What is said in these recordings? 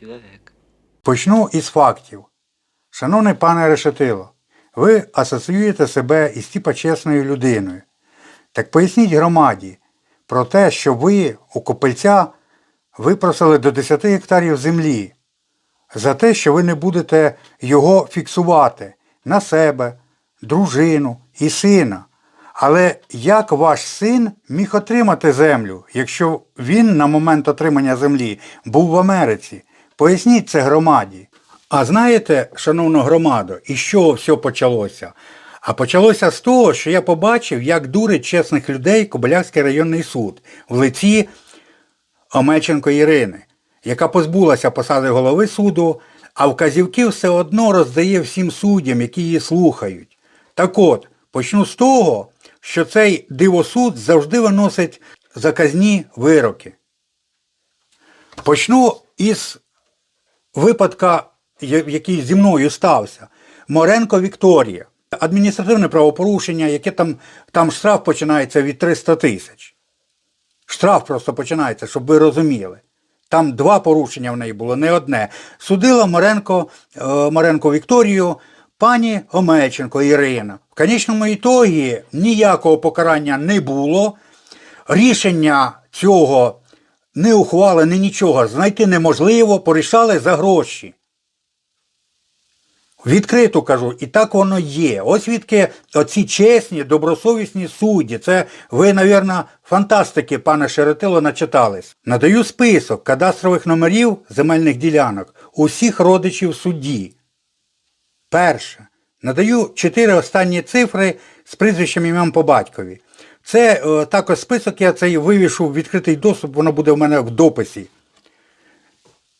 Человек. Почну із фактів. Шановний пане Решетило, ви асоціюєте себе із типа чесною людиною. Так поясніть громаді про те, що ви у Копельця випросили до 10 гектарів землі за те, що ви не будете його фіксувати на себе, дружину і сина. Але як ваш син міг отримати землю, якщо він на момент отримання землі був в Америці? Поясніть це громаді. А знаєте, шановна громадо, із чого все почалося? А почалося з того, що я побачив, як дурить чесних людей Кобилявський районний суд в лиці Омельченко Ірини, яка позбулася посади голови суду, а вказівки все одно роздає всім суддям, які її слухають. Так от, почну з того, що цей дивосуд завжди виносить заказні вироки. Почну із випадка, який зі мною стався. Моренко Вікторія. Адміністративне правопорушення, яке там, там штраф починається від 300 тисяч. Штраф просто починається, щоб ви розуміли. Там два порушення в неї було, не одне. Судила Маренко, е, Маренко Вікторію, пані Омельченко Ірина. В конечному ітогі ніякого покарання не було. Рішення цього не ухвали, ні нічого знайти неможливо, порішали за гроші. Відкрито кажу, і так воно є. Ось відки оці чесні, добросовісні судді. Це ви, навірно, фантастики, пане Шеретило, начитались. Надаю список кадастрових номерів земельних ділянок усіх родичів судді. Перше. Надаю чотири останні цифри з прізвищем ім'ям по батькові. Це е, також список, я цей вивішу в відкритий доступ, воно буде в мене в дописі.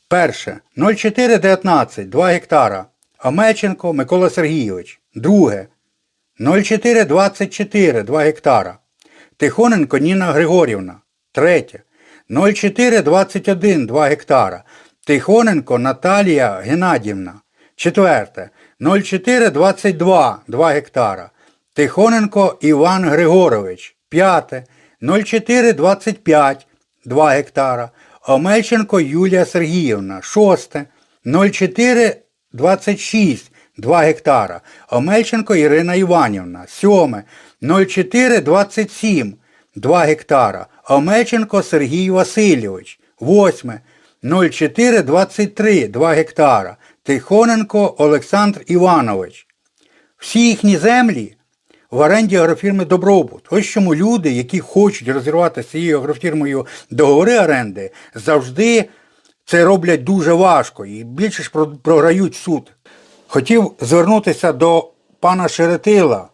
Перше. 0419, 2 гектара. Омельченко Микола Сергійович. Друге. 0424, 2 гектара. Тихоненко Ніна Григорівна. Третє. 0421, 2 гектара. Тихоненко Наталія Геннадівна. Четверте. 0422, 2 гектара. Тихоненко Іван Григорович. П'яте. 0425, 2 гектара. Омельченко Юлія Сергіївна. Шосте. 0426, 2 гектара. Омельченко Ірина Іванівна. Сьоме. 0427, 2 гектара. Омельченко Сергій Васильович. Восьме. 0423, 2 гектара. Тихоненко Олександр Іванович. Всі їхні землі в оренді агрофірми Добробут. Ось чому люди, які хочуть розірвати з цією агрофірмою договори оренди, завжди це роблять дуже важко і більше ж програють суд. Хотів звернутися до пана Шеретила,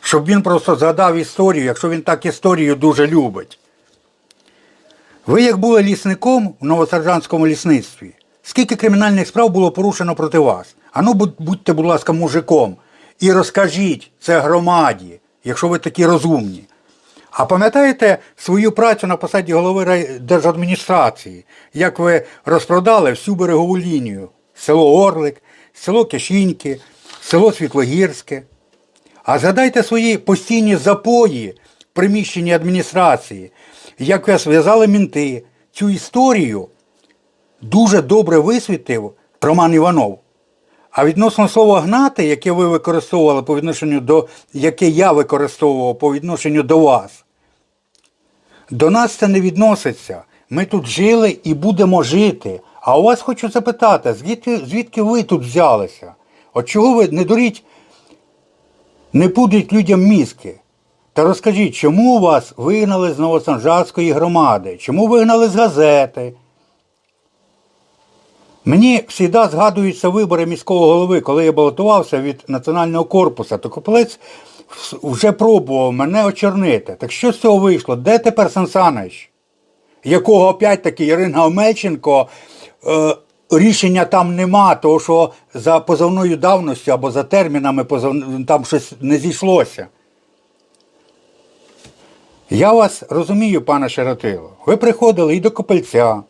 щоб він просто згадав історію, якщо він так історію дуже любить. Ви як були лісником в Новосаржанському лісництві, скільки кримінальних справ було порушено проти вас? Ану, будь- будьте, будь ласка, мужиком і розкажіть це громаді, якщо ви такі розумні. А пам'ятаєте свою працю на посаді голови держадміністрації, як ви розпродали всю берегову лінію? Село Орлик, село Кишіньки, село Світлогірське. А згадайте свої постійні запої в приміщенні адміністрації, як вас в'язали мінти. Цю історію дуже добре висвітив Роман Іванов. А відносно слова гнати, яке ви використовували по відношенню до, яке я використовував по відношенню до вас, до нас це не відноситься. Ми тут жили і будемо жити. А у вас хочу запитати, звідки, звідки ви тут взялися? От чого ви не дуріть, не пудріть людям мізки? Та розкажіть, чому вас вигнали з Новосанжарської громади? Чому вигнали з газети? Мені завжди згадуються вибори міського голови, коли я балотувався від національного корпусу, то Копилець вже пробував мене очорнити. Так що з цього вийшло? Де тепер Сан Санич? Якого опять-таки Ірина Омельченко е, рішення там нема, того що за позовною давністю або за термінами позов... там щось не зійшлося. Я вас розумію, пане Шеретило. Ви приходили і до Копельця,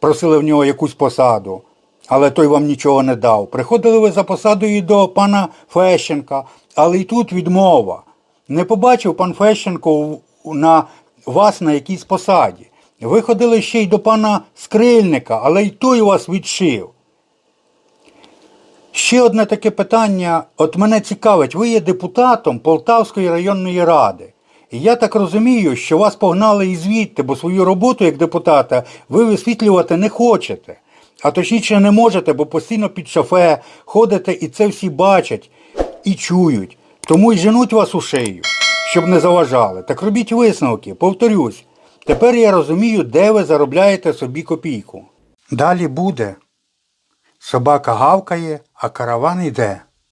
просили в нього якусь посаду, але той вам нічого не дав. Приходили ви за посадою і до пана Фещенка, але й тут відмова. Не побачив пан Фещенко на вас на якійсь посаді. Ви ходили ще й до пана Скрильника, але й той вас відшив. Ще одне таке питання. От мене цікавить, ви є депутатом Полтавської районної ради. Я так розумію, що вас погнали і звідти, бо свою роботу як депутата ви висвітлювати не хочете. А точніше не можете, бо постійно під шофе ходите і це всі бачать і чують. Тому й женуть вас у шию, щоб не заважали. Так робіть висновки, повторюсь. Тепер я розумію, де ви заробляєте собі копійку. Далі буде. Собака гавкає, а караван йде.